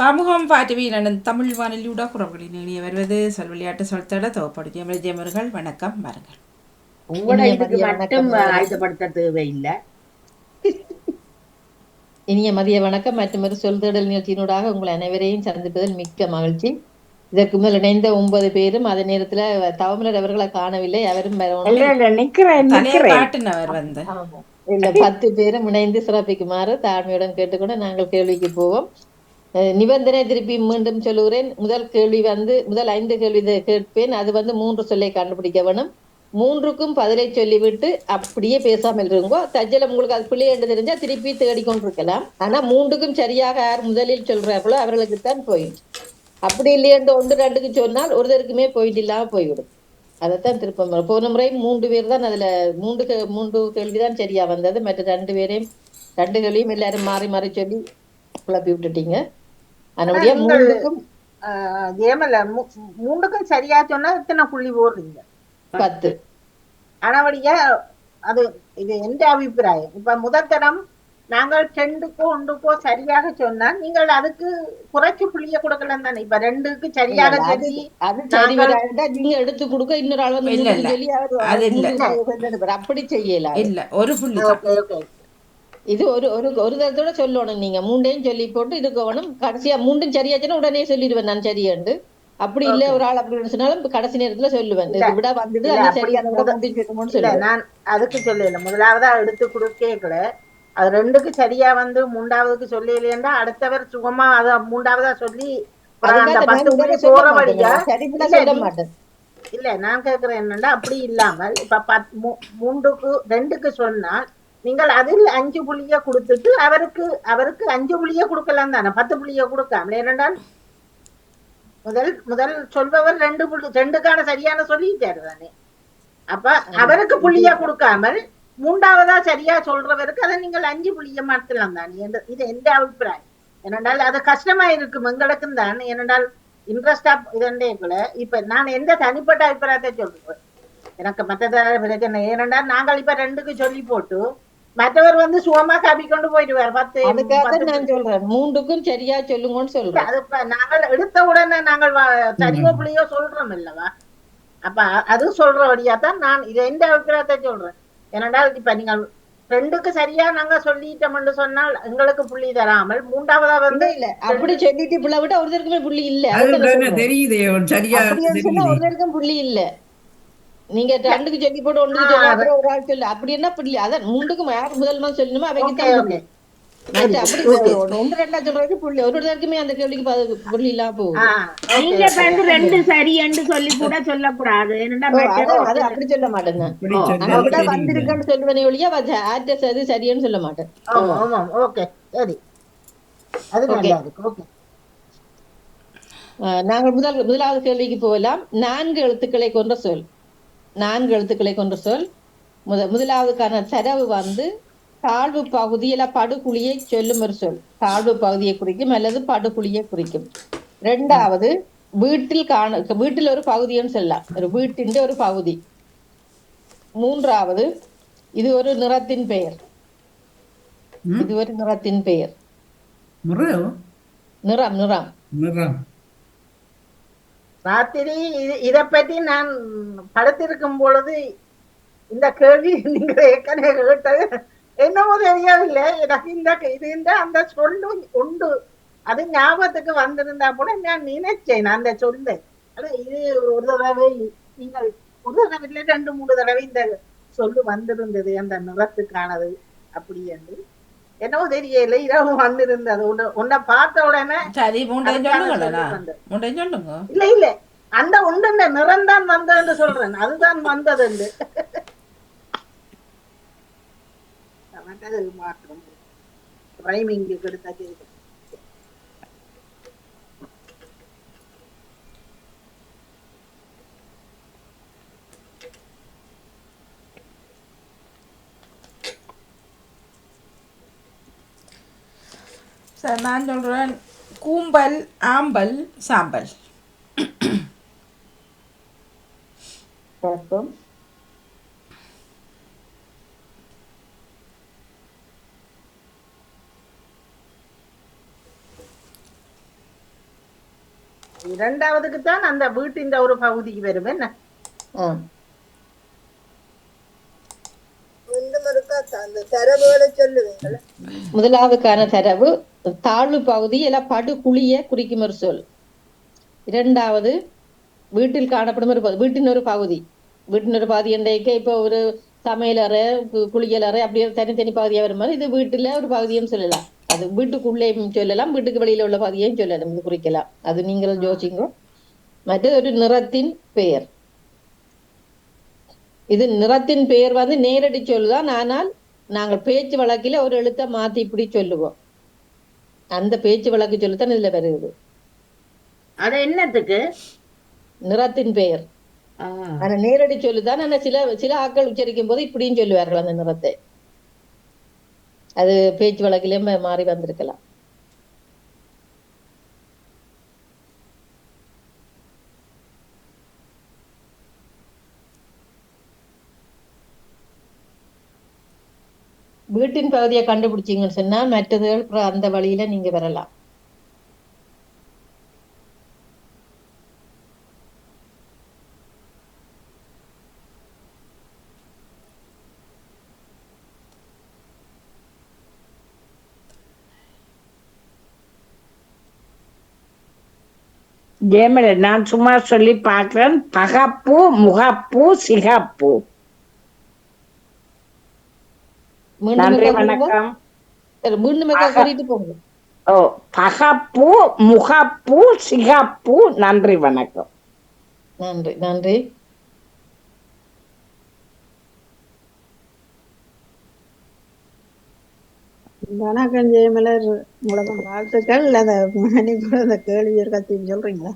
பமுகம் பாட்டுவீரன் தமிழ் வானொலியூடா குரல்களின் இணைய வருவது சொல் விளையாட்டு சொல்தட தொகுப்படுத்திய விஜயமர்கள் வணக்கம் வாருங்கள் உங்களோட இனிய இதுக்கு மதிய மட்டும் வணக்கம். ஆயுதப்படுத்த தேவையில்லை. இனிய மதிய வணக்கம் மற்றும் ஒரு சொல் தேடல் நிகழ்ச்சியினூடாக உங்கள் அனைவரையும் சந்திப்பதில் மிக்க மகிழ்ச்சி. இதற்கு முதல் இணைந்த ஒன்பது பேரும் அதே நேரத்துல தவமலர் அவர்களை காணவில்லை. அவரும் பத்து பேரும் இணைந்து சிறப்பிக்குமாறு தாழ்மையுடன் கேட்டுக்கொண்டு நாங்கள் கேள்விக்கு போவோம். நிபந்தனை திருப்பி மீண்டும் சொல்லுகிறேன். முதல் கேள்வி வந்து முதல் ஐந்து கேள்வி கேட்பேன். அது வந்து மூன்று சொல்லை கண்டுபிடிக்க வேணும். மூன்றுக்கும் பதிலை சொல்லிவிட்டு அப்படியே பேசாமல் இருங்கோ. தஜ்ஜல உங்களுக்கு அது பிள்ளை என்று தெரிஞ்சா திருப்பி தேடிக்கொண்டிருக்கலாம். ஆனா மூன்றுக்கும் சரியாக யார் முதலில் சொல்றார்களோ அவர்களுக்கு தான் போயிடும் அப்படி இல்லையென்று ஒன்று ரெண்டுக்கு சொன்னால் ஒருத்தருக்குமே போயிட்டு இல்லாம போய்விடும். அதைத்தான் திருப்பம் போன முறை மூன்று பேர் தான் அதுல மூன்று கே- மூன்று கேள்விதான் சரியா வந்தது. மற்ற ரெண்டு பேரையும் ரெண்டு கேள்வியும் எல்லாரும் மாறி மாறி சொல்லி குழப்பி விட்டுட்டீங்க. அதனுடைய ஆஹ் ஜெயமல மூ- மூணுக்கும் சரியா சொன்னா இத்தனை புள்ளி போடுறீங்க. பத்து. ஆனபடியா அது இது எந்த அபிப்பிராயம்? இப்ப முதல் தரம் நாங்கள் ரெண்டுக்கோ ஒன்றுக்கோ சரியாக சொன்னா நீங்கள் அதுக்கு குறைச்சு புள்ளிய கொடுக்கலாம் தானே? இப்ப ரெண்டுக்கு சரியாக சொல்லி நீங்க எடுத்து கொடுக்க இன்னொரு இல்ல. சொல்லி. அப்படி செய்யல இல்ல ஒரு புள்ளி தான். Okay okay. இது ஒரு ஒரு ஒரு தரத்தோட சொல்லணும். நீங்க மூண்டையும் சொல்லி போட்டு இதுக்கு வேணும் கடைசியா மூண்டும் சரியாச்சுன்னா உடனே சொல்லிடுவேன் நான் சரியாண்டு அப்படி இல்ல ஒரு ஆள் அப்படி சொன்னாலும் கடைசி நேரத்துல சொல்லுவேன். இதை விட இல்ல, அந்த சரியான நான் அதுக்கு சொல்லல. முதலாவதா எடுத்து கொடுக்கல அது ரெண்டுக்கு சரியா வந்து மூன்றாவதுக்கு சொல்லலையா அடுத்தவர் சுகமா அத மூன்றாவதா சொல்லி இல்ல, நான் கேக்குறேன் என்னன்னா அப்படி இல்லாமல் இப்ப மூன்றுக்கு ரெண்டுக்கு சொன்னால் நீங்கள் அதில் அஞ்சு புள்ளிய கொடுத்துட்டு அவருக்கு அவருக்கு அஞ்சு புள்ளிய கொடுக்கலாம் தானே? பத்து புள்ளிய கொடுக்காமல் ஏனென்றால் முதல் முதல் சொல்பவர் ரெண்டு புள்ளி ரெண்டுக்கான சரியான சொல்லிட்டாரு தானே. அப்ப அவருக்கு புள்ளிய கொடுக்காமல் மூன்றாவதா சரியா சொல்றவருக்கு அதை நீங்கள் அஞ்சு புள்ளிய மாற்றலாம் தானே. இது எந்த அபிப்பிராயம்? ஏனென்றால் அது கஷ்டமா இருக்கும் எங்களுக்கும் தான். ஏனென்றால் இன்ட்ரெஸ்டா இதண்டேக்குள்ள இப்ப நான் எந்த தனிப்பட்ட அபிப்பிராயத்தை சொல்றேன்? எனக்கு மற்ற பிரச்சனை. ஏனென்றால் நாங்கள் இப்ப ரெண்டுக்கு சொல்லி போட்டு மற்றவர் வந்து சுகமா காப்பி கொண்டு போயிடுவார். பத்து அதுக்காக நான் சொல்றேன். மூன்றுக்கும் சரியா சொல்லுங்கன்னு சொல்றேன். அது நாங்கள் எடுத்த உடனே நாங்கள் வ- சரியோ புள்ளியோ சொல்றோம் இல்லவா? அப்ப அது சொல்றபடியா தான் நான் இது எந்த அபிப்பிராயத்தை சொல்றேன்? ஏனென்றால் இப்ப நீங்கள் ரெண்டுக்கு சரியா நாங்க சொல்லிட்டோம்னு சொன்னால் எங்களுக்கு புள்ளி தராமல் மூன்றாவதா வந்து இல்ல அப்படி சொல்லிட்டு புள்ள விட்டு ஒருத்தருக்குமே புள்ளி இல்ல. தெரியுதே ஒரு சரியா ஒருத்தருக்கும் புள்ளி இல்ல. நீங்க ரெண்டுக்கு சொல்லி போட்டு ஒன்றுக்கு சொல்லி ஒரு ஆள் சொல்லு. அப்படி என்ன புள்ளி? அதான் மூன்றுக்கும் யார் முதல் மாதிரி சொல்லணுமோ? அவங்க ரெண்டா சொல்றதுக்கு புள்ளி. ஒரு ஒருத்தருக்குமே அந்த கேள்விக்கு பது- புள்ளி இல்லாம போகுது. ஆ நீங்க இப்ப வந்து ரெண்டு சரி என்று சொல்லி கூட சொல்லக்கூடாது என்னடா ஓ, மற்றது அது அது அப்படி சொல்ல தெரியுது. வந்திருக்கேன்னு சொல்லுவேனே ஒழிய ஆட்ரஸ் அது சரியான்னு சொல்ல மாட்டேன். ஓகே சரி. அது நல்லா இருக்கு ஓகே நாங்கள் முதல் முதலாவது கேள்விக்கு போகலாம். நான்கு எழுத்துக்களை கொண்ட சொல். நான்கு எழுத்துக்களை கொண்ட சொல். முத முதலாவதுக்கான தரவு வந்து தாழ்வு பகுதியில படுகுழியை சொல்லும் ஒரு சொல். தாழ்வு பகுதியை குறிக்கும் அல்லது படுகுழியை குறிக்கும். ரெண்டாவது வீட்டில் காண வீட்டில் ஒரு பகுதின்னு சொல்லலாம். ஒரு வீட்டின் ஒரு பகுதி. மூன்றாவது இது ஒரு நிறத்தின் பெயர்? இது ஒரு நிறத்தின் பெயர். நிறம் நிறம். நிறம். ராத்திரி இது இதை பற்றி நான் படுத்திருக்கும் பொழுது இந்த கேள்வி நீங்க ஏற்கனவே கேட்டது. என்னமோ தெரியவில்லை எனக்கு இந்த இது இந்த அந்த சொல்லு உண்டு. அது ஞாபகத்துக்கு வந்திருந்தா கூட நான் நினைச்சேன் அந்த சொல்லு. அது இது ஒரு தடவை நீங்கள் ஒரு தடவை இல்லை ரெண்டு மூணு தடவை இந்த சொல்லு வந்திருந்தது அந்த நிறத்துக்கானது அப்படி என்று. என்னவோ தெரியல. இரவு வந்திருந்தது. உன்னை பார்த்த உடனே சரி சொல்லுங்க. இல்ல இல்ல. அந்த உண்டு நிறம் தான் வந்ததுன்னு சொல்றேன். அதுதான் வந்தது மற்றது மாற்றம் ரைமிங் எடுத்தா சார் நான் சொல்றேன் கூம்பல் ஆம்பல் சாம்பல். பார்ப்போம் இரண்டாவதுக்கு தான் அந்த வீட்டின் ஒரு பகுதிக்கு வரும் என்ன. முதலாவதுக்கான தரவு தாழ்வு பகுதி எல்லாம் படுகுழிய குறிக்கும் ஒரு சொல். இரண்டாவது வீட்டில் காணப்படும் ஒரு பகுதி வீட்டின் ஒரு பகுதி. வீட்டின் ஒரு பகுதி என்றைக்கு இப்போ ஒரு சமையலறை குளியலறை அப்படியே தனித்தனி பகுதியாக வரும் மாதிரி இது வீட்டில் ஒரு பகுதியும் சொல்லலாம். அது வீட்டுக்குள்ளேயும் சொல்லலாம் வீட்டுக்கு வெளியில உள்ள பகுதியையும் சொல்லலாம் இது குறிக்கலாம். அது நீங்கள் யோசிங்க. மற்றது ஒரு நிறத்தின் பெயர். இது நிறத்தின் பெயர் வந்து நேரடி சொல்லுதான் ஆனால் நாங்கள் பேச்சு வழக்கில ஒரு எழுத்தை மாத்தி இப்படி சொல்லுவோம். அந்த பேச்சு வழக்கு சொல்லுதான் இதுல வருது. அது என்னத்துக்கு? நிறத்தின் பெயர். ஆனா நேரடி சொல்லுதான். ஆனா சில சில ஆட்கள் உச்சரிக்கும் போது இப்படியும் சொல்லுவார்கள் அந்த நிறத்தை. அது பேச்சு வழக்கிலே மா- மாறி வந்திருக்கலாம். வீட்டின் பகுதியை கண்டுபிடிச்சீங்கன்னு சொன்னா மற்றதுகள் அந்த வழியில நீங்க வரலாம். ஜெயமலை நான் சும்மா சொல்லி பார்க்கிறேன். பகப்பு முகப்பு சிகப்பு மீண்டும் நன்றி ஒருக்கா சொல்லுங்க. வணக்கம் சரி, மீண்டும் ஒருக்கா சொல்லிட்டு போங்க. ஓ பகப்பு முகப்பு சிகப்பு. நன்றி வணக்கம். நன்றி நன்றி. வணக்கம் ஜெயமலர். உங்களுக்கு வாழ்த்துக்கள். அந்த மணிக்கூட அந்த கேள்வி இருக்கத்தையும் சொல்றீங்களா?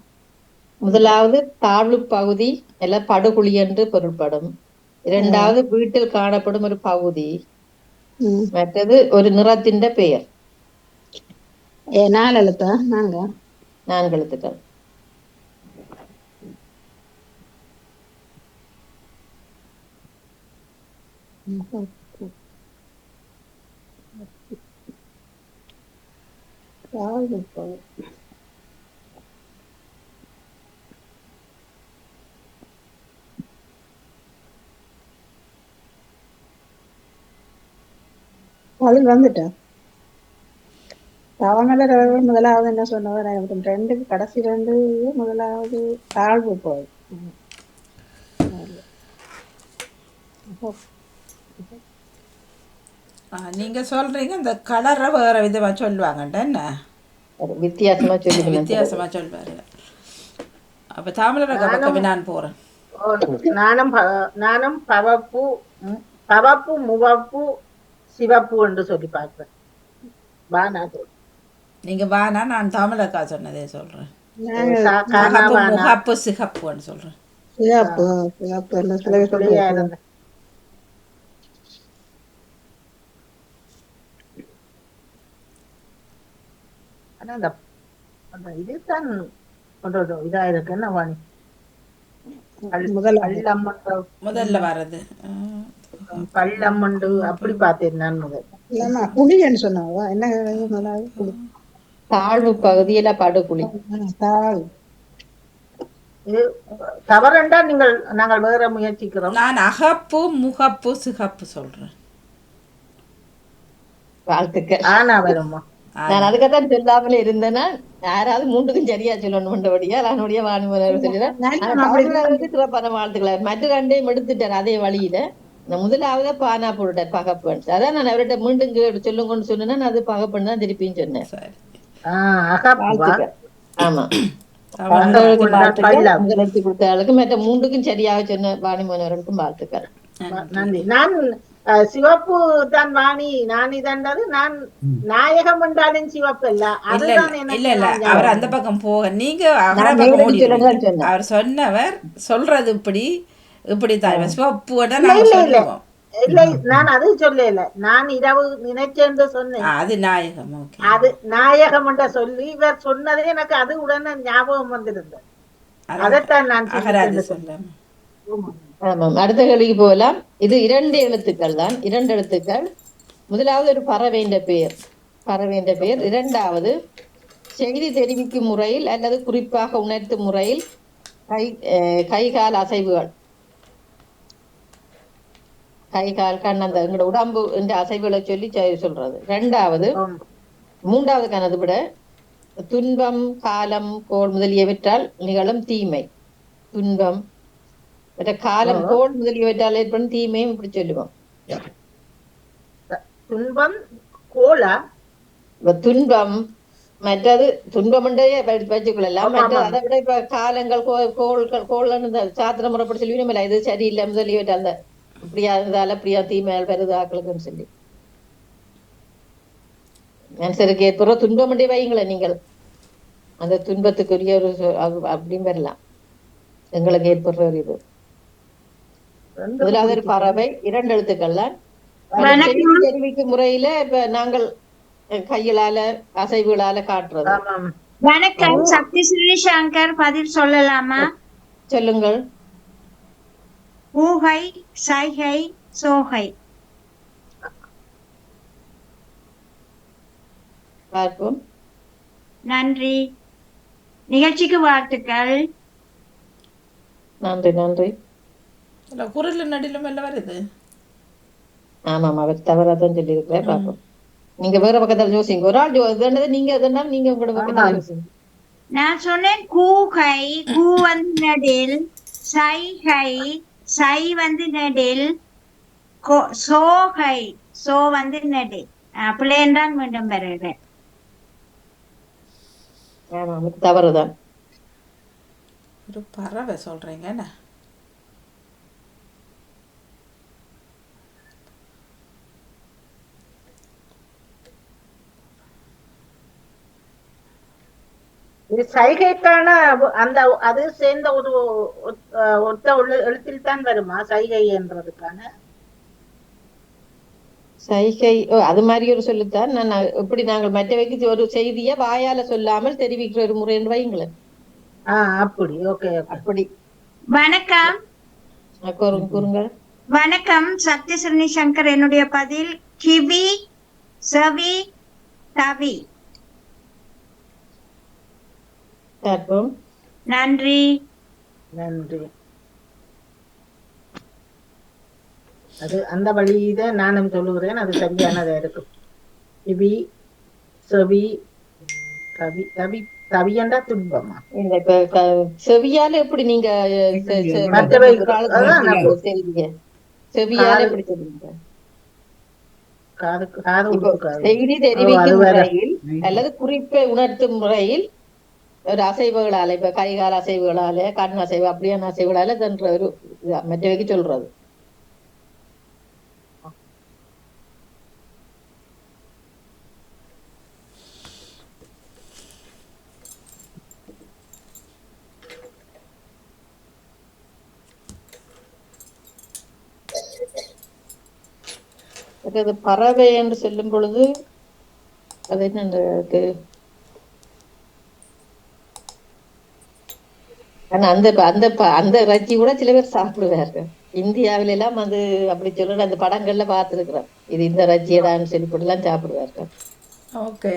முதலாவது தாழ்வு பகுதி எல்லாம் படுகுழி என்று பொருள்படும். இரண்டாவது வீட்டில் காணப்படும் ஒரு பகுதி. ம். மற்றது ஒரு நிறத்தின் பெயர் ஏ நாலு எழுத்தா நாங்க நான்கு எழுத்துக்கள் தாழ்வு பகுதி. பதில் வந்துட்டா. தவமலர் அவர்கள் முதலாவது என்ன சொன்னவர் எனக்கு ரெண்டுக்கு கடைசி ரெண்டு முதலாவது தாழ்வு போகுது. ஆ, நீங்க சொல்றீங்க இந்த கலரை வேற விதமா சொல்லுவாங்கட்ட என்ன? ஒரு வித்தியாசமா சொல்லி வித்தியாசமா சொல்வாரு அப்ப தாமிரக பக்கமே நான் போறேன். நானும் நானும் பவப்பு பவப்பு முவப்பு சிவப்பு என்று சொல்லி பார்க்கிறேன். வானா சொல். நீங்க வானா? நான் தமிழக்கா சொன்னதே சொல்றேன். முகப்பு சிகப்புன்னு சொல்றேன். ஆனா அந்த அந்த இதுதான் கொஞ்சம் இதா இருக்கு என்ன வாணி? முதல்ல வர்றது. ஆ, பள்ளம்மண்டு அப்படி பார்த்தேன் நான் முதல் இல்லம்மா சொன்னாவா என்ன தாழ்வு பகுதியில படுகுழி ஆ, தாழ். இது தவறண்டா நீங்கள் நாங்கள் வேற முயற்சிக்கிறோம். நான் அகப்பு முகப்பு சிகப்பு சொல்றேன். வாழ்த்துக்கள். ஆனா வருமா நான் அதுக்கத்தான் சொல்லாமலே இருந்தேன்னா யாராவது மூன்றுக்கும் சரியா வாணிமலர் சொல்லிடுறேன் ஆனா தமிழர்களுக்கு சிறப்பான வாழ்த்துக்கள். மற்ற ரெண்டையும் எடுத்துட்டார் அதே வழியில. முதலாவது பானா போட்டுட்டார் பகப்பன். அதான் நான் அவர்கிட்ட மீண்டும் கேட்டு சொல்லுங்கன்னு சொன்னேன்னா நான் அது பகப்பன் தான் திருப்பியும் சொன்னேன். ஆமா. தமிழ் உங்களுக்கு வாழ்த்துக்கள் பள்ளம். உங்களுக்கு கொடுத்த ஆளுக்கு மற்ற மூன்றுக்கும் சரியாக சொன்ன வாணிமோனவர்களுக்கும் வாழ்த்துக்கள். நன்றி. நான் சிவப்பு தான் வாணி நான் இதன்றது நான் நாயகம் என்றாலும் சிவப்பு இல்ல இல்ல அதுதான் இல்ல. அவர் அந்த பக்கம் போக. நீங்க. அவர் சொன்னவர் சொல்றது இப்படி. இப்படி தான் சிவப்பு இல்ல, நாங்க. சொல்லுவோம் இல்ல. நான் அது சொல்லல நான் இரவு நினைச்சேன்னு சொன்னேன். அது நாயகம். ஓகே. அது நாயகம் என்ற சொல்லி இவர் சொன்னதே எனக்கு அது உடனே ஞாபகம் வந்திருந்தது. அதைத்தான் நான் ஆமாம் அடுத்த கேள்விக்கு போகலாம். இது இரண்டு எழுத்துக்கள் தான். இரண்டு எழுத்துக்கள். முதலாவது ஒரு பறவைன்ற பெயர். பறவைன்ற பெயர். இரண்டாவது செய்தி தெரிவிக்கும் முறையில் அல்லது குறிப்பாக உணர்த்தும் முறையில் கை கைகால் அசைவுகள். கை கால் கண் அந்த எங்களோட உடம்பு என்ற அசைவுகளை சொல்லி சொல்றது. ரெண்டாவது. மூன்றாவது கனது விட துன்பம் காலம் கோள் முதலியவற்றால் நிகழும் தீமை. துன்பம். மற்ற காலம் கோள் முதலியவற்றால் ஏற்படும் தீமையும் இப்படி சொல்லுவோம். துன்பம் கோலா துன்பம் மற்றது துன்பம்ன்றே வச்சுக்கொள்ளலாம் மற்ற. அதை விட இப்ப காலங்கள் கோள்கள் இந்த சாத்திர முறைப்படி சொல்லுவோம் இது சரியில்லை முதலியவற்றால் அந்த இப்படியா இருந்தாலும் அப்படியா தீமையால் வருது ஆக்களுக்குன்னு சொல்லி மனுஷருக்கு ஏற்படுற துன்பம் என்றே வைங்களேன் நீங்கள் அந்த துன்பத்துக்குரிய ஒரு அப்படின்னு வரலாம் எங்களுக்கு ஏற்படுற ஒரு இது ரெண்டு முதலாவது ஒரு பறவை இரண்டு எழுத்துக்கள்ல செய்தி தெரிவிக்கும் முறையில இப்ப நாங்கள் கைகளால அசைவுகளால காட்டுறது வணக்கம் சக்தி ஸ்ரீ சங்கர் பதில் சொல்லலாமா சொல்லுங்கள் ஊகை சைகை சோகை. பார்ப்போம். நன்றி. நிகழ்ச்சிக்கு வாழ்த்துக்கள். நன்றி நன்றி. இல்லை குரல் நடிலும் எல்லாம் வருது. ஆமாம் அவர் தவறாதான் சொல்லி இருக்கிறார் பார்ப்போம். நீங்க வேற பக்கத்துல யோசிங்க. ஒரு ஆள் நீங்க இதுன்னா நீங்க உங்களோட பக்கத்துல யோசிங்க. நான் சொன்னேன் கூகை கூ வந்து நெடில் சைகை சை வந்து நெடில் சோகை சோ வந்து நெடில் பிள்ளையன் தான் மீண்டும் இது தவறுதான். ஒரு பறவை சொல்கிறீங்க என்ன? இது சைகைக்கான அந்த அது சேர்ந்த ஒரு ஒத்த உள்ள- எழுத்தில் தான் வருமா? சைகை என்றதுக்கான? சைகை ஓ, அது மாதிரி ஒரு சொல்லுத்தான். நான் எப்படி நாங்கள் மற்றவைக்கு ஒரு செய்தியை வாயால சொல்லாமல் தெரிவிக்கிற ஒரு முறை என்று வைங்களேன் ஆஹ் அப்படி. ஓகே அப்படி. வணக்கம். கூறுங்க. வணக்கம். சத்யசரணி சங்கர் என்னுடைய பதில் கிவி செவி தவி. பார்ப்போம் நன்றி. நன்றி. அது அந்த வழியில நானும் சொல்லுகிறேன் அது சரியானதா இருக்கும். இவி செவி கவி தவி தவியண்டா துன்பமா? இல்ல இப்ப செவியால எப்படி நீங்க செவியால எப்படி சொல்லுங்க காது உடுக்காது செய்தி தெரிவிக்கும். முறையில் அல்லது குறிப்பை உணர்த்தும் முறையில் ஒரு அசைவுகளால இப்ப கைகால் அசைவுகளால கண் அசைவு அப்படியான அசைவுகளால தன்ற ஒரு மற்றவைக்கு சொல்றது. பறவை என்று சொல்லும் பொழுது அது என்ன ஆனா அந்த அந்த அந்த இறைச்சி கூட சில பேர் சாப்பிடுவார்கள் இந்தியாவில எல்லாம் அது அப்படி சொல்ற அந்த படங்கள்ல பார்த்திருக்கிறோம். இது இந்த இறைச்சியடான்னு சொல்லி எல்லாம் சாப்பிடுவார்கள் ஓகே.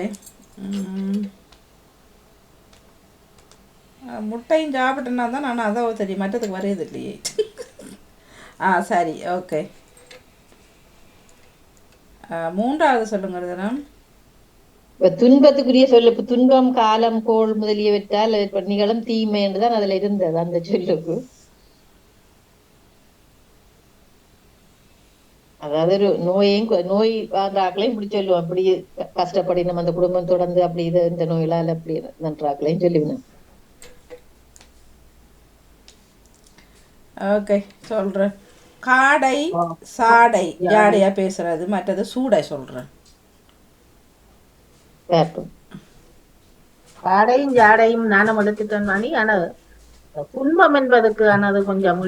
முட்டையும் சாப்பிட்டேன்னா தான் நான் அதை தெரியும் மற்றதுக்கு வரையது இல்லையே. ஆ சரி ஓகே. மூன்றாவது சொல்லுங்க தினம் இப்ப துன்பத்துக்குரிய சொல்லு இப்ப துன்பம் காலம் கோள் முதலியவற்றால் நிகழும் தீமை என்றுதான் அதுல இருந்தது அந்த சொல்லுக்கு. அதாவது ஒரு நோயையும் நோய் வாழ்றாக்களையும் இப்படி சொல்லுவோம். அப்படி கஷ்டப்படி நம்ம அந்த குடும்பம் தொடர்ந்து அப்படி இது இந்த நோயிலால அப்படி நன்றாக்களையும் சொல்லுவேன் ஓகே சொல்கிறேன் காடை சாடை ஜாடையாக பேசுறது? மற்றது சூடை சொல்கிறேன் பார்ப்போம் காடையும் ஜாடையும் நானும் எடுத்துட்டேன் மணி ஆனா துன்பம் என்பதுக்கு ஆனது கொஞ்சம்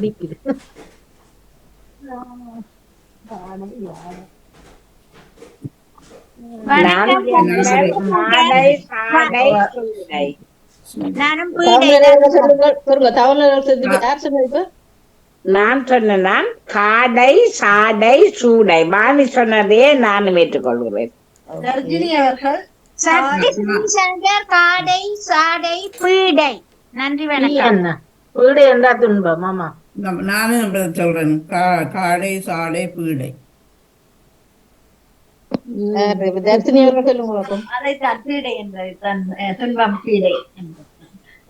இப்ப? நான் சொன்னேன் காடை சாடை சூடை. வாணி சொன்னதையே நானும் ஏற்றுக்கொள்கிறேன். ரஜினி அவர்கள் சங்கர் காடை சாடை பீடை. நன்றி வணக்கம். என்றா துன்பம் ஆமா. நானும் சொல்றேன். காடை சாடை பீடை. தர்சினி அவர்கள் சொல்லுங்க பார்ப்போம். அதைத்தான் பீடை என்பது தன் அஹ், துன்பம் பீடை. என்பது.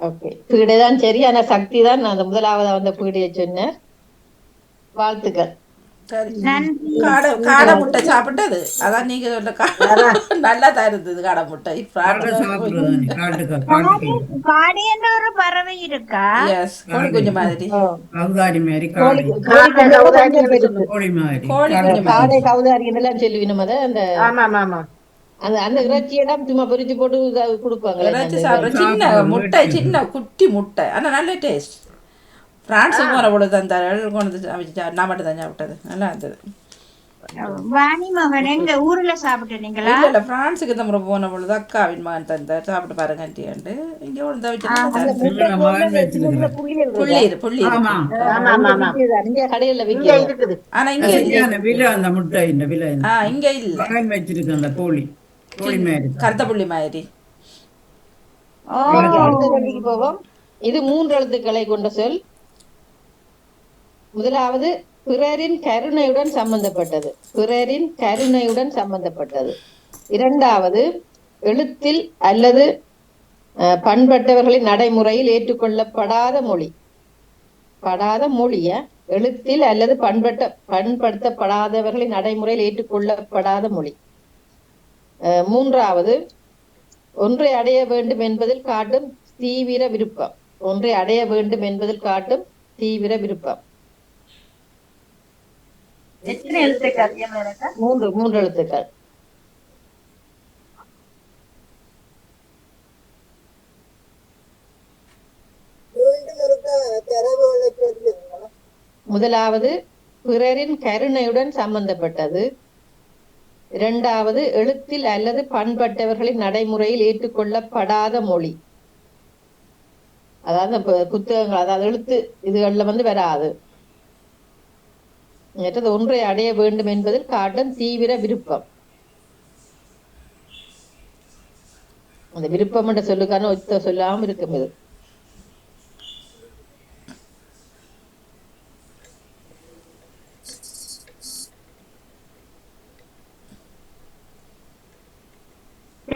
ஓகே. பீடை தான் சரி ஆனா சக்தி தான் அந்த முதலாவதா வந்த பீடையை சொன்னேன். வாழ்த்துக்கள். காடை காடை முட்டை சாப்பிட்டது. அதான் நீங்க சொன்ன நல்லா தான் இருந்தது காடை முட்டை. காடை என்ற ஒரு பறவை இருக்கா? எஸ் கோழி குஞ்சு மாதிரி. கவுதாரி மாதிரி. கோழி மாதிரி. கோழி காடை. குஞ்சு காடை கவுதாரி எல்லாம் சொல்லுவீங்க அந்த ஆமா ஆமா அந்த அந்த இறைச்சியெல்லாம் சும்மா பொரிச்சு போட்டு இத கொடுப்பாங்களே இறைச்சி சாப்பிட்ற சின்ன முட்டை சின்ன குட்டி முட்டை. ஆனா நல்ல டேஸ்ட் பிரான்ஸுக்கு போன பொழுது அந்த கொண்டு நான் மட்டும் தான் சாப்பிட்டது நல்லா இருந்தது வாணி மகன் எங்க ஊர்ல சாப்பிட்டீங்களா இல்ல இல்ல பிரான்ஸுக்கு இந்த முறை போன பொழுது அக்காவின் மகன் தந்தார் சாப்பிட்டு பாருங்க ஆண்டியாண்டு இங்க வச்சு ஆனா இங்க இல்ல முட்டை இந்த விலை ஆ இங்க இல்ல வச்சிருக்கு அந்த கோழி கோழி மாதிரி கருத்த புள்ளி மாதிரி இது மூன்று எழுத்துக்களை கொண்ட சொல் முதலாவது பிறரின் கருணையுடன் சம்பந்தப்பட்டது. பிறரின் கருணையுடன் சம்பந்தப்பட்டது. இரண்டாவது எழுத்தில் அல்லது அஹ், பண்பட்டவர்களின் நடைமுறையில் ஏற்றுக்கொள்ளப்படாத மொழி. படாத மொழிய? எழுத்தில் அல்லது பண்பட்ட பண்படுத்தப்படாதவர்களின் நடைமுறையில் ஏற்றுக்கொள்ளப்படாத மொழி. அஹ், மூன்றாவது ஒன்றை அடைய வேண்டும் என்பதில் காட்டும் தீவிர விருப்பம். ஒன்றை அடைய வேண்டும் என்பதில் காட்டும் தீவிர விருப்பம். எத்தனை எழுத்துக்கள் மூன்று மூன்று எழுத்துக்கள். முதலாவது பிறரின் கருணையுடன் சம்பந்தப்பட்டது. இரண்டாவது எழுத்தில் அல்லது பண்பட்டவர்களின் நடைமுறையில் ஏற்றுக்கொள்ளப்படாத மொழி. அதாவது புத்தகங்கள் அதாவது எழுத்து இதுகளில் வந்து வராது. மற்றது ஒன்றை அடைய வேண்டும் என்பதில் காட்டும் தீவிர விருப்பம். அந்த விருப்பம் என்ற சொல்லுக்கான ஒத்த சொல்லாமல் இருக்கும் இது.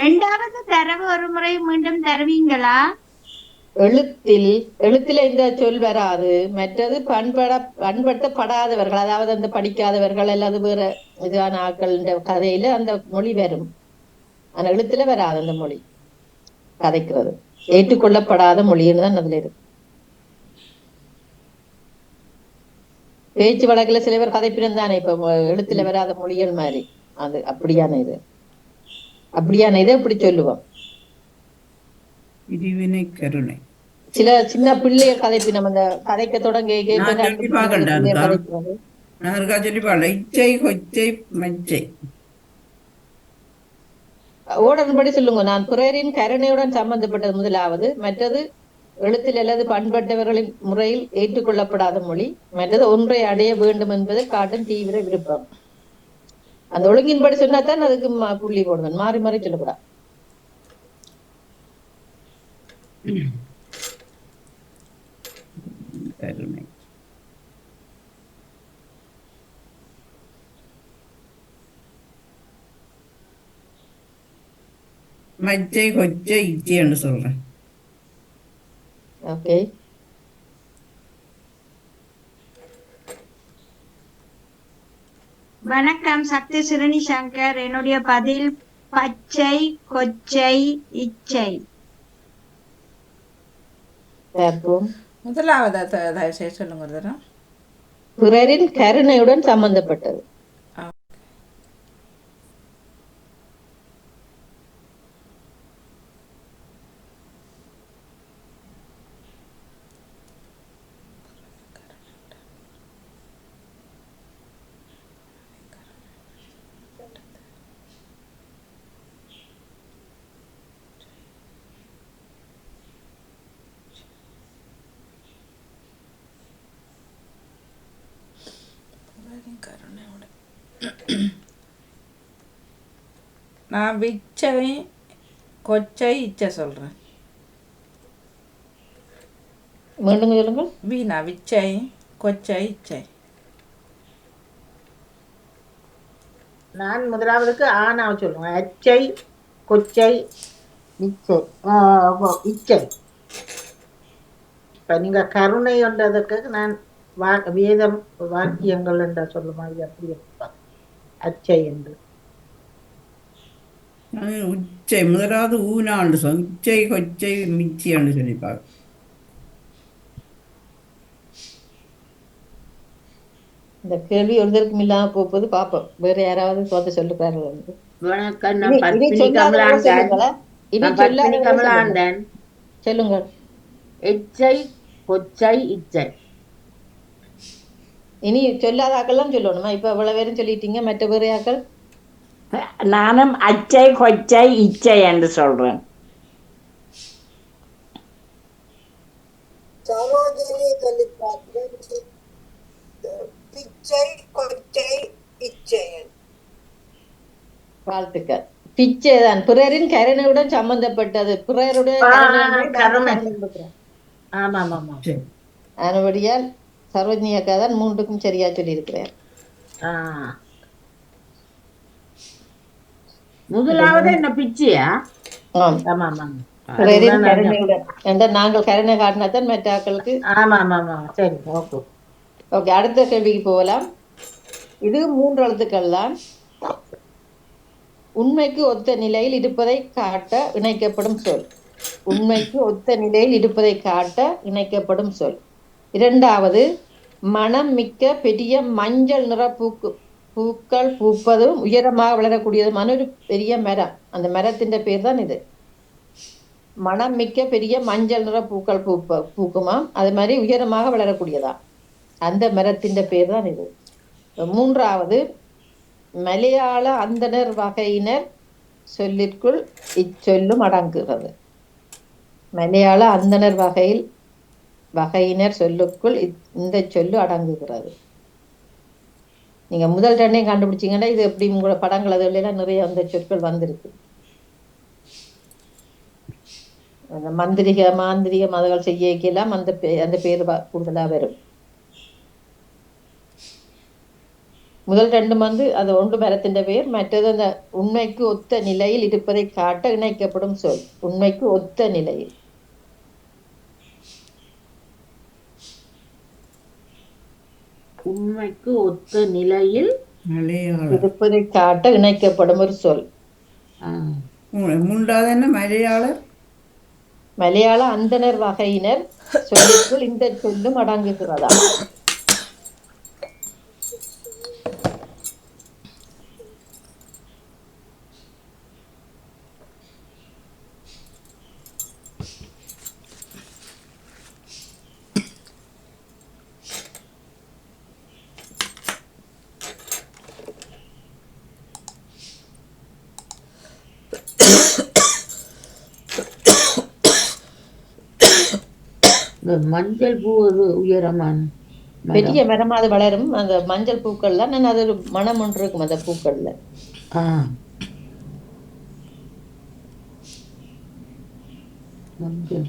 ரெண்டாவது தரவு ஒரு முறை மீண்டும் தருவீங்களா? எழுத்தில் எழுத்துல இந்த சொல் வராது. மற்றது பண்பட பண்படுத்தப்படாதவர்கள் அதாவது அந்த படிக்காதவர்கள் அல்லது வேற இதான ஆட்கள் கதையில அந்த மொழி வரும். ஆனா எழுத்துல வராது அந்த மொழி கதைக்கிறது. ஏற்றுக்கொள்ளப்படாத மொழின்னு தான் அதுல இருக்கு. பேச்சு வழக்குல சில பேர் கதைப்பினம் தானே இப்ப எழுத்துல வராத மொழிகள் மாதிரி. அது அப்படியான இது. அப்படியான இதை இப்படி சொல்லுவோம். பிரிவினை கருணை. சில சின்ன பிள்ளைகள் கதைப்பினம் அந்த கதைக்க தொடங்க பாடல இச்சை கொச்சை மச்சை ஓடன்படி சொல்லுங்க. நான் பிறரின் கருணையுடன் சம்பந்தப்பட்டது முதலாவது. மற்றது எழுத்தில் அல்லது பண்பட்டவர்களின் முறையில் ஏற்றுக்கொள்ளப்படாத மொழி. மற்றது ஒன்றை அடைய வேண்டும் என்பதில் காட்டும் தீவிர விருப்பம். அந்த ஒழுங்கின்படி சொன்னாதான் அதுக்கு ம- புள்ளி போடுவேன். மாறி மாறி சொல்லக்கூடாது. கருணை மச்சை கொச்சை இச்சைன்னு சொல்றேன் ஓகே வணக்கம் சக்தி சிறுனி சங்கர் என்னுடைய பதில் பச்சை கொச்சை இச்சை பார்ப்போம் முதலாவது தயவு செய்து சொல்லுங்க பிறரின் கருணையுடன் சம்பந்தப்பட்டது. நான் விச்சவை கொச்சை இச்சை சொல்கிறேன் மீண்டும் சொல்லுங்கள். வீணா விச்சை கொச்சை இச்சை. நான் முதலாவதுக்கு ஆனாவை சொல்லுவேன். அச்சை கொச்சை இச்சை. இச்சை. இப்ப நீங்க கருணைன்றதுக்கு நான் வா வேதம் வாக்கியங்கள் என்ற சொல்லுமா? இது அப்படி இருப்பாங்க அச்சை என்று. உச்சை முதலாவது ஊனாண்டு சொல் உச்சை கொச்சை மிச்சியாண்டு சொல்லிப்பாங்க இந்த கேள்வி ஒருத்தருக்கும் இல்லாம போகுது பாப்போம். வேற யாராவது பார்த்து சொல்லுறாரு வந்து. வணக்கம் நான் பத்மினி கமலாந்தன் பத்மினி. கமலாந்தன் சொல்லுங்க. எச்சை கொச்சை இச்சை. இனி சொல்லாத ஆக்கள்லாம் சொல்லணுமா? இப்ப இவ்வளவு பேரும் சொல்லிட்டீங்க மற்ற வேற ஆக்கள் நானும் அச்சை கொச்சை இச்சை என்று சொல்றேன். வாழ்த்துக்கள். பிச்சை தான். பிறரின் கருணையுடன் சம்பந்தப்பட்டது. பிறருடைய கருணையுடன். சம்பந்தப்பட்டது. ஆமா ஆமா ஆமா சரி ஆனபடியால் சரோஜினி அக்கா தான் மூன்றுக்கும் சரியா சொல்லியிருக்கிறார். முதலாவது என்ன பிச்சையா? நாங்கள் கருணை மற்ற ஆக்களுக்கு சரி ஓகே. ஓகே அடுத்த கேள்விக்கு போகலாம். இது மூன்று எழுத்துக்கள் தான். உண்மைக்கு ஒத்த நிலையில் இருப்பதை காட்ட இணைக்கப்படும் சொல். உண்மைக்கு ஒத்த நிலையில் இருப்பதை காட்ட இணைக்கப்படும் சொல். இரண்டாவது மனம் மிக்க பெரிய மஞ்சள் நிற பூக்கு பூக்கள் பூப்பதும் உயரமாக வளரக்கூடியதுமான ஒரு பெரிய மரம். அந்த மரத்தின் பேர் தான் இது. மனம் மிக்க பெரிய மஞ்சள் நிற பூக்கள் பூப்ப பூக்குமாம். அது மாதிரி உயரமாக வளரக்கூடியதா. அந்த மரத்தின் பேர் தான் இது. மூன்றாவது மலையாள அந்தணர் வகையினர் சொல்லிற்குள் இச்சொல்லும் அடங்குகிறது. மலையாள அந்தணர் வகையில் வகையினர் சொல்லுக்குள் இந்த சொல்லு அடங்குகிறது. நீங்க முதல் ரெண்டையும் கண்டுபிடிச்சீங்கன்னா இது எப்படி உங்களோட படங்கள் அதுல நிறைய அந்த சொற்கள் வந்திருக்கு. அந்த மந்திரிக மாந்திரிக மதங்கள் செய்யக்கெல்லாம் அந்த பே- அந்த பேர் கூடுதலாக வரும். முதல் ரெண்டு வந்து அது ஒன்று மரத்தின் பெயர் மற்றது அந்த உண்மைக்கு ஒத்த நிலையில் இருப்பதை காட்ட இணைக்கப்படும் சொல். உண்மைக்கு ஒத்த நிலையில். உண்மைக்கு ஒத்த நிலையில் மலையாளம் இருப்பதை காட்ட இணைக்கப்படும் ஒரு சொல். மூன்றாவது என்ன? மலையாளம் மலையாள அந்தணர் வகையினர் சொல்லுக்குள் இந்த சொல்லும் அடங்குகிறதா? இந்த மஞ்சள் பூ அது உயரமான. பெரிய மரமா அது வளரும் அந்த மஞ்சள் பூக்கள்ல நான் அது ஒரு மனம் ஒன்று இருக்கும் அந்த பூக்கள்ல ஆ. மஞ்சள்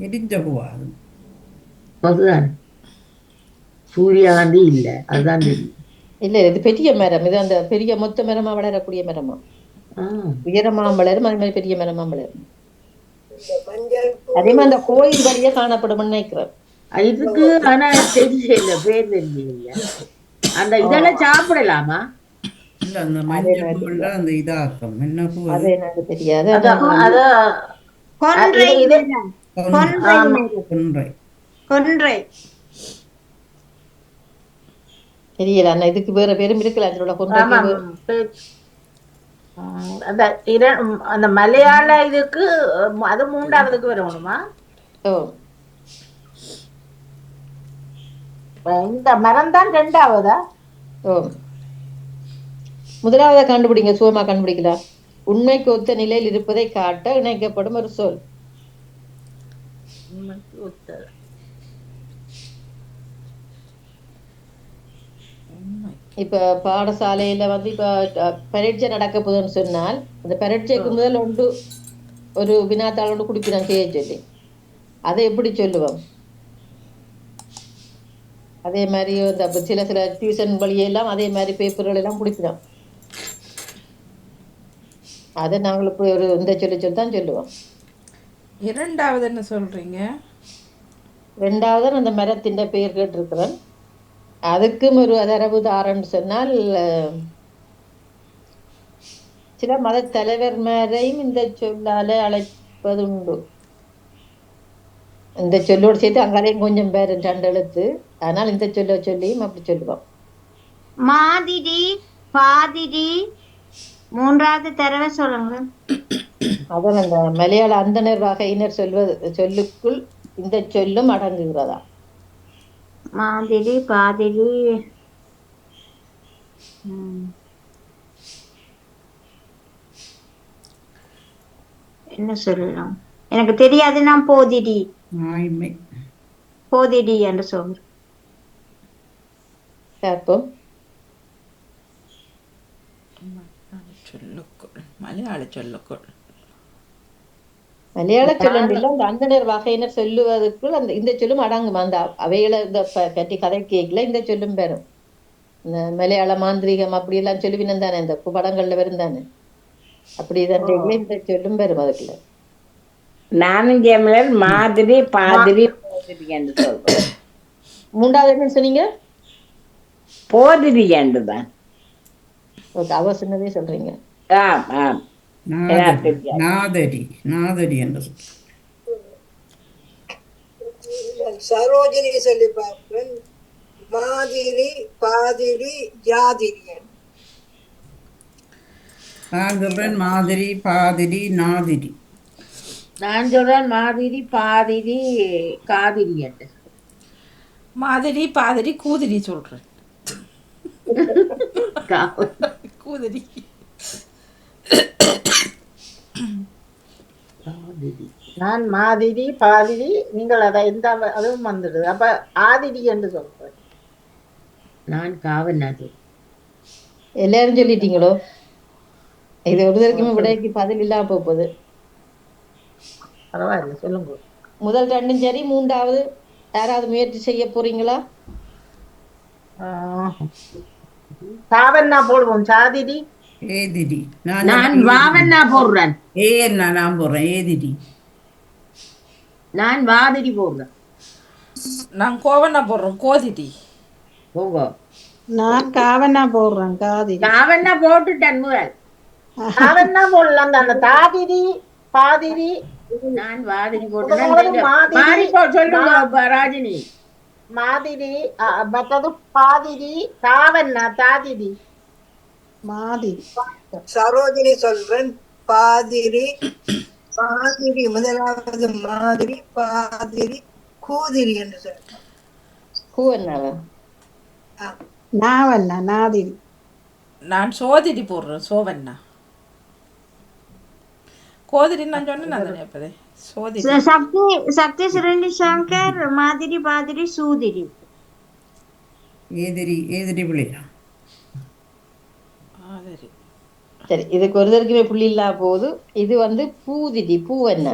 எரிஞ்ச பூவா அது அதுதான் சூரியகாந்தி இல்ல. அதுதான். இல்ல இது பெரிய மரம். இது அந்த பெரிய மொத்த மரமா வளரக்கூடிய மரமா? ஆ. உயரமா வளரும் அது மாதிரி பெரிய மரமா வளரும் அதே மாதிரி அந்த கோயில் வழியா காணப்படும் நினைக்கிறேன். இதுக்கு ஆனா தெரியல பேர் தெரியல அந்த இதெல்லாம் சாப்பிடலாமா? இல்ல அந்த மஞ்சள் பூவில் அந்த இதாக்கம் என்ன பூ அது? அது எனக்கு தெரியாது. கொன்றை. தெரியல அண்ணா இதுக்கு வேற பேரும் பேர். ஆ, அந்த அந்த மலையாள இதுக்கு அது மூன்றாவதுக்கு வரணுமா இந்த மரம் தான் ரெண்டாவதா? ஓ. முதலாவதை கண்டுபிடிங்க சுகமா கண்டுபிடிக்கலாம் உண்மைக்கு ஒத்த நிலையில் இருப்பதை காட்ட இணைக்கப்படும் ஒரு சொல் உண்மைக்கு ஒத்தது. இப்ப பாடசாலையில வந்து இப்ப பரீட்சை நடக்க போகுதுன்னு சொன்னால் அந்த பரீட்சைக்கு முதல் ஒன்று ஒரு வினாத்தாள் ஒன்று குடிப்பினான் செய்ய சொல்லி அதை எப்படி சொல்லுவோம்? அதே மாதிரி இந்த சில சில டியூஷன் வழியெல்லாம் அதே மாதிரி பேப்பர்கள் எல்லாம் குடிப்பினோம் அதை நாங்கள் ஒரு இந்த சொல்லி சொல்லி தான் சொல்லுவோம். இரண்டாவது என்ன சொல்றீங்க? ரெண்டாவது அந்த மரத்தின் பெயர் கேட்டிருக்கிறேன். அதுக்கும் ஒரு அதரவு தாரன்னு சொன்னால் சில மத தலைவர்மாரையும் இந்த சொல்லால அழைப்பது உண்டு இந்த சொல்லோடு சேர்த்து அங்காலையும் கொஞ்சம் பேர் ரெண்டு எழுத்து. ஆனால் இந்த சொல்ல சொல்லியும் அப்படி சொல்லுவோம். மாதிரி பாதிரி மூன்றாவது தடவை சொல்லுங்க அதான் அந்த மலையாள அந்தனர் வகையினர் சொல்வது சொல்லுக்குள் இந்த சொல்லும் அடங்குகிறதா? மாதிரி பாதிரி ம். என்ன சொல்லலாம்? எனக்கு தெரியாது நான் போதிடி போதிடி என்று சொல்றேன் பார்ப்போம் மலையாள சொல்லுக்குள். மலையாள சொல்லண்டில் அந்த அந்தனர் வகையினர் சொல்லுவதற்குள் அந்த இந்த சொல்லும் அடங்கும். அந்த அவைகளை இந்த பற்றி கதை கேட்கல இந்த சொல்லும் பெறும் இந்த மலையாள மாந்திரீகம் அப்படி எல்லாம் சொல்லுவினம் தானே இந்த படங்கள்ல வரும் தானே. அப்படி தான் இந்த சொல்லும் பெறும் அதுக்குள்ள. நானும் ஜெயமலர் மாதிரி பாதிரி என்று சொல்றேன் மூன்றாவது என்ன சொன்னீங்க? போதிரி என்று தான் அவ சொன்னதே சொல்றீங்க. ஆம் ஆம். நாதரி நாதரி நாதரி என்று சொல். சரோஜினி சொல்லி பார்க்கிறேன் மாதிரி பாதிரி ஜாதிரியன் நான் சொல்றேன் மாதிரி பாதிரி நாதிரி. நான் சொல்றேன் மாதிரி பாதிரி காதிரி என்று. மாதிரி பாதிரி கூதிரி சொல்றேன். கூதிரி. நான் மாதிரி பாதிரி நீங்கள் அதை எந்த அதுவும் வந்துடுது. அப்ப ஆதிரி என்று சொல்றேன். நான் காவநாது எல்லாரும் சொல்லிட்டீங்களோ? இது ஒரு தடவைக்குமே விடைக்கு பதில் இல்லாம போக போகுது பரவாயில்ல சொல்லுங்க. முதல் ரெண்டும் சரி மூன்றாவது யாராவது முயற்சி செய்ய போறீங்களா? ஆஹ். சாவண்ணா போடுவோம். சாதிரி ஏதிரி நான் வாவண்ணா போடுறேன் ஏ நான் போடுறேன் ஏதிரி நான் வாதிரி போடுறேன் நான் கோவண்ணா போடுறோம் கோதிரி போங்க நான் காவனா போடுறேன் காதி காவண்ணா போட்டுட்டேன் முதல் சாவண்ணா போடலாம் தானே தாதிரி பாதிரி நான் வாதிரி போட்டுட்டேன் மாதிரி. மாறி போ சொல்லுங்க ராஜினி மாதிரி அஹ், மற்றது பாதிரி சாவண்ணா தாதிரி மாதிரி சரோஜினி சொல்றேன் பாதிரி பாதிரி முதலாவது மாதிரி பாதிரி கூதிரி என்று சொல்றேன் நாவண்ணா நாதிரி. நான் சோதிரி போடுறேன் சோவண்ணா. கோதிரி நான் சொன்னேன் நான் எப்பதே சோதிரி. சக்தி சக்தி சுரண்டி சங்கர் மாதிரி பாதிரி சூதிரி. ஏதிரி ஏதிரி பிள்ளையா மாதிரி சரி. இதுக்கு ஒரு தடவைக்குமே புள்ளி இல்லாம போகுது இது வந்து பூதிரி பூ என்ன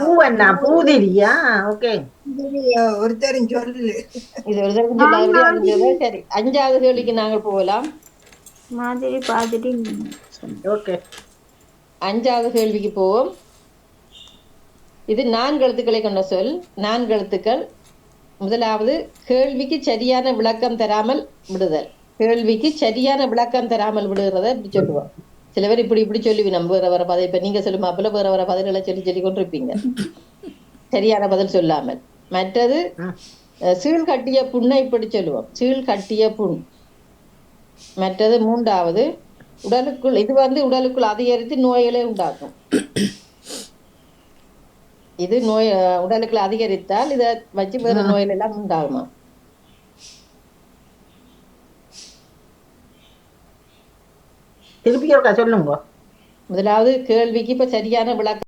பூவண்ணா? போங்க ஆஹ் ஓகே. ஒருத்தரும் சொல்லு. இது ஒரு தடவை சொல்லாதபடி அது சரி. அஞ்சாவது கேள்விக்கு நாங்கள் போகலாம். மாதிரி பாதிரி ஓகே. அஞ்சாவது கேள்விக்கு போவோம். இது நான்கு எழுத்துக்களை கொண்ட சொல். நான்கு எழுத்துக்கள் முதலாவது கேள்விக்கு சரியான விளக்கம் தராமல் விடுதல். கேள்விக்கு சரியான விளக்கம் தராமல் விடுகிறத இப்படி சொல்லுவோம். சில பேர் இப்படி இப்படி சொல்லி நம்ம வேற வேற பதில் இப்ப நீங்க சொல்லும் அப்பல வேற வேற பதில்களை சொல்லி சொல்லி கொண்டிருப்பீங்க. சரியான பதில் சொல்லாமல். மற்றது சீழ் கட்டிய புண்ணை இப்படி சொல்லுவோம். சீழ் கட்டிய புண். மற்றது மூன்றாவது உடலுக்குள் இது வந்து உடலுக்குள் அதிகரித்து நோய்களை உண்டாக்கும். இது நோய் அஹ், உடலுக்குள் அதிகரித்தால் இதை வச்சு வேற நோய்கள் எல்லாம் உண்டாகுமா? திருப்பி சொல்லுங்க. முதலாவது கேள்விக்கு இப்ப சரியான விளக்கம்